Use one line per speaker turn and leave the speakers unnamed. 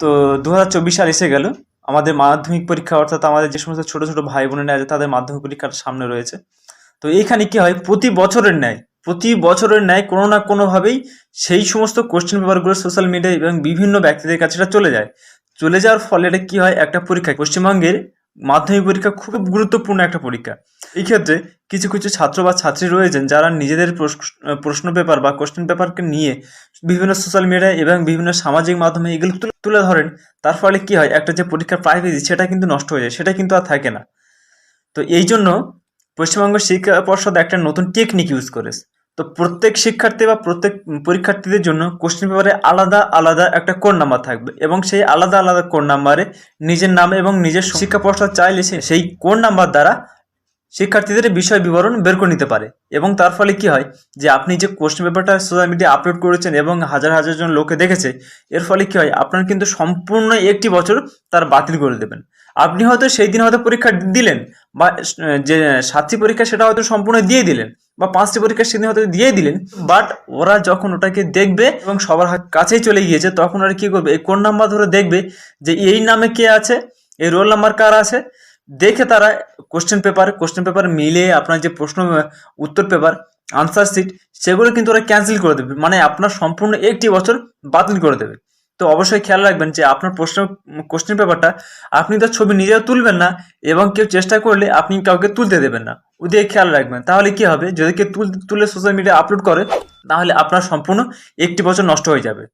তো দু হাজার চব্বিশ সাল এসে গেল। আমাদের মাধ্যমিক পরীক্ষা, অর্থাৎ আমাদের যে সমস্ত ছোট ছোট ভাই বোনেরা আছে, তাদের মাধ্যমিক পরীক্ষার সামনে রয়েছে। তো এইখানে কি হয়, প্রতি বছরের ন্যায়, প্রতি বছরের ন্যায় কোনো না কোনোভাবেই সেই সমস্ত কোশ্চেন পেপারগুলো সোশ্যাল মিডিয়া এবং বিভিন্ন ব্যক্তিদের কাছে এটা চলে যায়। চলে যাওয়ার ফলে এটা কি হয়, একটা পরীক্ষা পশ্চিমবঙ্গের মাধ্যমিক পরীক্ষা খুব গুরুত্বপূর্ণ একটা পরীক্ষা। এই ক্ষেত্রে কিছু কিছু ছাত্র বা ছাত্রী রয়েছেন যারা নিজেদের প্রশ- প্রশ্ন পেপার বা কোশ্চেন পেপারকে নিয়ে বিভিন্ন সোশ্যাল মিডিয়া এবং বিভিন্ন সামাজিক মাধ্যমে এগুলো তুলে- ধরেন। তার ফলে কি হয়? একটা যে পরীক্ষার প্রাইভেসি সেটা কিন্তু নষ্ট হয়ে যায়। সেটা কিন্তু আর থাকে না। তো এই জন্য পশ্চিমবঙ্গ শিক্ষা পর্ষদ একটা নতুন টেকনিক ইউজ করেছে। তো প্রত্যেক শিক্ষার্থী বা প্রত্যেক পরীক্ষার্থীদের জন্য কোশ্চেন পেপারে আলাদা আলাদা একটা কোড নাম্বার থাকবে এবং সেই আলাদা আলাদা কোড নাম্বারে নিজের নাম এবং নিজের শিক্ষা পর্ষদ চাইলে সেই কোড নাম্বার দ্বারা শিক্ষার্থীদের বিষয় বিবরণ বের করে নিতে পারে। এবং তার ফলে কি হয় যে আপনি যে কোশ্চেন পেপারটা সোশ্যাল মিডিয়া আপলোড করেছেন এবং হাজার হাজার জন লোকে দেখেছে, এর ফলে কি হয় আপনার কিন্তু সম্পূর্ণ একটি বছর তার বাতিল করে দেবেন। আপনি হয়তো সেই দিন হয়তো পরীক্ষা দিলেন বা যে সাতটি পরীক্ষা সেটা হয়তো সম্পূর্ণ দিয়ে দিলেন বা পাঁচটি পরীক্ষা সেদিন হয়তো দিয়ে দিলেন বাট ওরা যখন ওটাকে দেখবে এবং সবার কাছেই চলে গিয়েছে, তখন ওরা কি করবে? এই কোন নাম্বার ধরে দেখবে যে এই নামে কে আছে? এই রোল নাম্বার কার আছে? দেখে তারা কোশ্চেন পেপার কোশ্চেন পেপার মিলে আপনার যে প্রশ্ন, উত্তর পেপার আনসার শিট সেগুলো কিন্তু ওরা ক্যান্সেল করে দেবে। মানে আপনার সম্পূর্ণ একটি বছর বাতিল করে দেবে। তো অবশ্যই খেয়াল রাখবেন যে আপনার প্রশ্ন কোশ্চেন পেপারটা আপনি তার ছবি নিজেও তুলবেন না এবং কেউ চেষ্টা করলে আপনি কাউকে তুলতে দেবেন না। ওদিকে খেয়াল রাখবেন। তাহলে কি হবে? যদি কেউ তুলে সোশ্যাল মিডিয়া আপলোড করে, তাহলে আপনার সম্পূর্ণ একটি বছর নষ্ট হয়ে যাবে।